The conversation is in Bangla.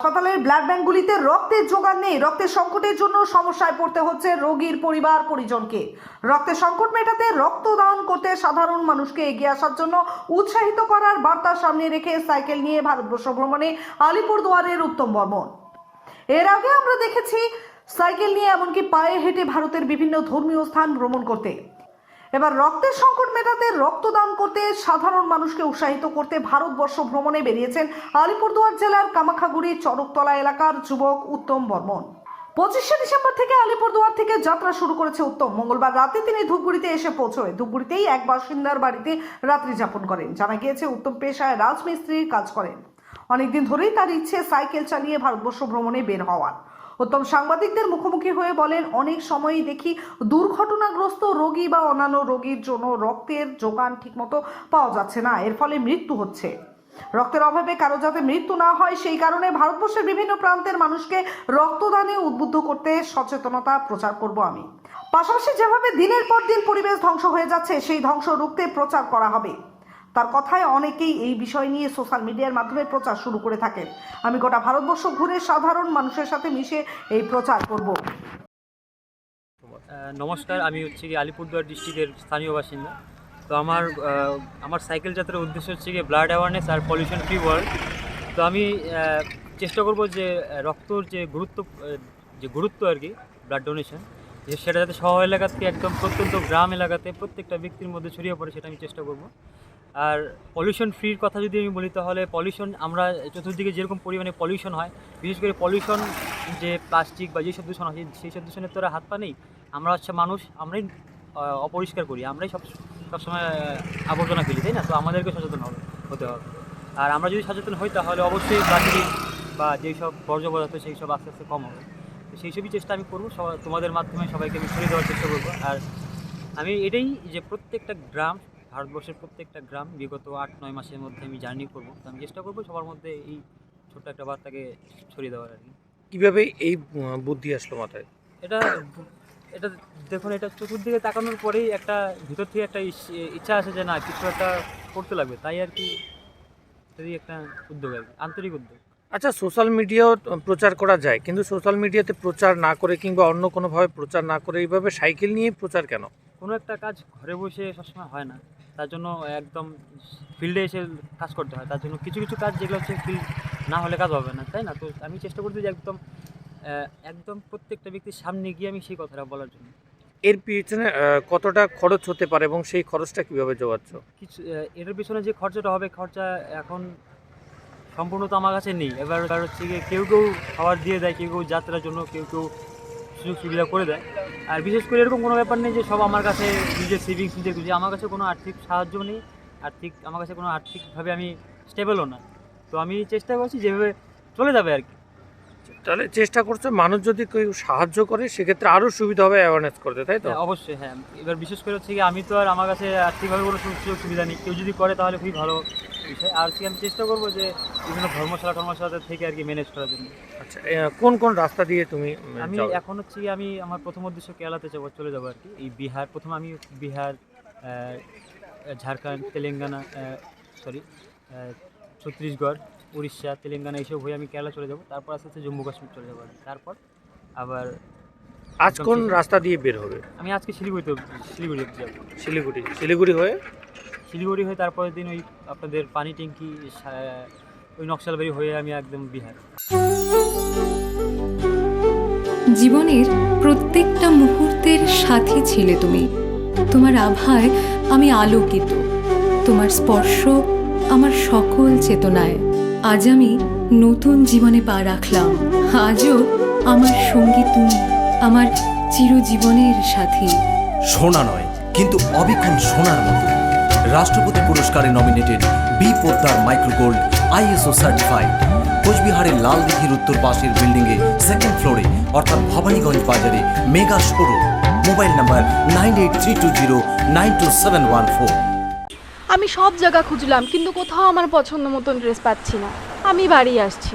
হাসপাতালের ব্লাড ব্যাঙ্কগুলিতে রক্তের জোগান নেই। রক্তের সংকটের জন্য সমস্যায় পড়তে হচ্ছে রোগীর পরিবার, পরিজনকে। রক্তের সংকট মেটাতে রক্তদান করতে সাধারণ মানুষকে এগিয়ে আসার জন্য উৎসাহিত করার বার্তা সামনে রেখে সাইকেল নিয়ে ভারতবর্ষ ভ্রমণে আলিপুরদুয়ারের উত্তম বর্মন। এর আগে আমরা দেখেছি, সাইকেল নিয়ে এমনকি পায়ে হেঁটে ভারতের বিভিন্ন ধর্মীয় স্থান ভ্রমণ করতে। এবার রক্তের সংকট মেটাতে রক্তদান করতে সাধারণ মানুষকে উৎসাহিত করতে ভারতবর্ষ ভ্রমণে বেরিয়েছেন আলিপুরদুয়ার জেলার কামাখাগুড়ি চরকতলা এলাকার যুবক উত্তম বর্মন। পঁচিশে ডিসেম্বর থেকে আলিপুরদুয়ার থেকে যাত্রা শুরু করেছে উত্তম। মঙ্গলবার রাতে তিনি ধূপগুড়িতে এসে পৌঁছয়। ধূপগুড়িতেই এক বাসিন্দার বাড়িতে রাত্রি যাপন করেন। জানা গিয়েছে, উত্তম পেশায় রাজমিস্ত্রির কাজ করেন। অনেকদিন ধরেই তার ইচ্ছে সাইকেল চালিয়ে ভারতবর্ষ ভ্রমণে বের হওয়ার। উত্তম সাংবাদিকদের মুখোমুখি হয়ে বলেন, অনেক সময়ই দেখি দুর্ঘটনাগ্রস্ত রোগী বা অন্যান্য রোগীর জন্য রক্তের যোগান ঠিকমতো পাওয়া যাচ্ছে না। এর ফলে মৃত্যু হচ্ছে। রক্তের অভাবে কারও যাতে মৃত্যু না হয়, সেই কারণে ভারতবর্ষের বিভিন্ন প্রান্তের মানুষকে রক্তদানে উদ্বুদ্ধ করতে সচেতনতা প্রচার করব আমি। পাশাপাশি যেভাবে দিনের পর দিন পরিবেশ ধ্বংস হয়ে যাচ্ছে, সেই ধ্বংস রুখতে প্রচার করা হবে। তার কথায় অনেকেই এই বিষয় নিয়ে সোশ্যাল মিডিয়ার মাধ্যমে প্রচার শুরু করে থাকেন। আমি গোটা ভারতবর্ষ ঘুরে সাধারণ মানুষের সাথে মিশে এই প্রচার করব। নমস্কার, আমি হচ্ছে কি আলিপুরদুয়ার ডিস্ট্রিক্টের স্থানীয় বাসিন্দা। তো আমার আমার সাইকেল যাত্রার উদ্দেশ্য হচ্ছে কি ব্লাড অ্যাওয়ারনেস আর পলিউশন ফ্রি ওয়ার্ল্ড তো আমি চেষ্টা করব যে রক্তর যে গুরুত্ব যে গুরুত্ব আর কি ব্লাড ডোনেশন যে সেটা যাতে শহর এলাকা থেকে একদম প্রত্যন্ত গ্রাম এলাকাতে প্রত্যেকটা ব্যক্তির মধ্যে ছড়িয়ে পড়ে, সেটা আমি চেষ্টা করব। আর পলিউশন ফ্রির কথা যদি আমি বলি, তাহলে পলিউশন আমরা চতুর্দিকে যেরকম পরিমাণে পলিউশন হয়, বিশেষ করে পলিউশন যে প্লাস্টিক বা যেসব দূষণ হয়, সেই সব দূষণের তো হাত পা নেই। আমরা হচ্ছে মানুষ, আমরাই অপরিষ্কার করি, আমরাই সব সবসময় আবর্জনা ফেলি, তাই না? তো আমাদেরকে সচেতন হবে, হতে হবে। আর আমরা যদি সচেতন হই, তাহলে অবশ্যই প্রাকৃতিক বা যেই সব বর্জ্য পদার্থ সেই সব আস্তে আস্তে কম হবে। তো সেই সবই চেষ্টা আমি করব তোমাদের মাধ্যমে সবাইকে আমি ছড়িয়ে দেওয়ার চেষ্টা করব। আর আমি এটাই যে প্রত্যেকটা গ্রাম ভারতবর্ষের প্রত্যেকটা গ্রাম বিগত আট নয় মাসের মধ্যে আমি জার্নি করব। তো আমি চেষ্টা করব সবার মধ্যে এই ছোট্ট একটা বার্তাকে ছড়িয়ে দেওয়ার আর কি। কীভাবে এই বুদ্ধি আসলো মাথায়? এটা এটা দেখুন এটা চতুর্দিকে তাকানোর পরেই একটা ভিতর থেকে একটা ইচ্ছা আছে যে না কিছু একটা করতে লাগবে। তাই আর কি সেটাই একটা উদ্যোগ আর কি আন্তরিক উদ্যোগ। আচ্ছা সোশ্যাল মিডিয়াও প্রচার করা যায় কিন্তু সোশ্যাল মিডিয়াতে প্রচার না করে কিংবা অন্য কোনোভাবে প্রচার না করে এইভাবে সাইকেল নিয়ে প্রচার কেন? কোনো একটা কাজ ঘরে বসে সবসময় হয় না। তার জন্য একদম ফিল্ডে এসে কাজ করতে হয়। তার জন্য কিছু কিছু কাজ যেগুলো হচ্ছে ফিল্ড না হলে কাজ হবে না তাই না? তো আমি চেষ্টা করতে যে একদম একদম প্রত্যেকটা ব্যক্তির সামনে গিয়ে আমি সেই কথাটা বলার জন্য। এর পিছনে কতটা খরচ হতে পারে এবং সেই খরচটা কীভাবে জোগাচ্ছ? কিছু এটার পিছনে যে খরচাটা হবে খরচা এখন সম্পূর্ণ তো আমার কাছে নেই। এবার এবার হচ্ছে গিয়ে কেউ কেউ খাবার দিয়ে দেয় কেউ কেউ যাত্রার জন্য কেউ কেউ সুযোগ সুবিধা করে দেয়। আর বিশেষ করে এরকম কোনো ব্যাপার নেই যে সব আমার কাছে নিজের সেভিংস নিজের কিছু। আমার কাছে কোনো আর্থিক সাহায্য নেই। আর্থিক আমার কাছে কোনো আর্থিকভাবে আমি স্টেবলও না। তো আমি চেষ্টা করছি যেভাবে চলে যাবে আর কি। তাহলে চেষ্টা করছ মানুষ যদি কেউ সাহায্য করে সেক্ষেত্রে আরও সুবিধা হবে অ্যাওয়ারনেস করতে তাই তো? হ্যাঁ, অবশ্যই হ্যাঁ। এবার বিশেষ করে হচ্ছে কি আমি তো আর আমার কাছে আর্থিকভাবে কোনো সুযোগ সুবিধা নেই। কেউ যদি করে তাহলে খুবই ভালো। আর কি আমি চেষ্টা করব যে বিভিন্ন ধর্মশালা টর্মশালা থেকে আর কি ম্যানেজ করার জন্য। আচ্ছা কোন কোন রাস্তা দিয়ে তুমি আমি এখন হচ্ছে আমি আমার প্রথম উদ্দেশ্য কেরালাতে যাব চলে যাব আর কি। এই বিহার প্রথমে আমি বিহার ঝাড়খণ্ড তেলেঙ্গানা সরি ছত্তিশগড় উড়িষ্যা তেলেঙ্গানা এইসব হয়ে আমি কেরালা চলে যাব। তারপর আস্তে আস্তে জম্মু কাশ্মীর চলে যাব আর। তারপর আবার আজ কোন রাস্তা দিয়ে বের হবে? আমি আজকে শিলিগুড়িতে শিলিগুড়ি যাব। শিলিগুড়ি শিলিগুড়ি হয়ে? শিলিগুড়ি হয়ে তারপরের দিন ওই আপনাদের পানি ট্যাঙ্কি ওই নকশালবাড়ি হয়ে আমি একদম বিহার। জীবনের প্রত্যেকটা মুহূর্তের সাথী ছিলে তুমি। তোমার আভায় আমি আলোকিত। তোমার স্পর্শ আমার সকল চেতনায়। আজ আমি নতুন জীবনে পা রাখলাম। আজও আমার সঙ্গী তুমি আমার চিরজীবনের সাথী। সোনা নয় কিন্তু অবিক্ষণ সোনার মতো। রাষ্ট্রপতি পুরস্কারে nominated B Poddar microgold ISO certified কোচবিহারের লাল দিঘির উত্তর পাশের বিল্ডিংয়ে সেকেন্ড ফ্লোরে অর্থাৎ ভবানীগঞ্জ বাজারে mega showroom mobile number nine eight three two zero nine two seven one four আমি সব জায়গা খুঁজলাম, কিন্তু কোথাও আমার পছন্দ মতন ড্রেস পাচ্ছি না। আমি বাড়ি আসছি।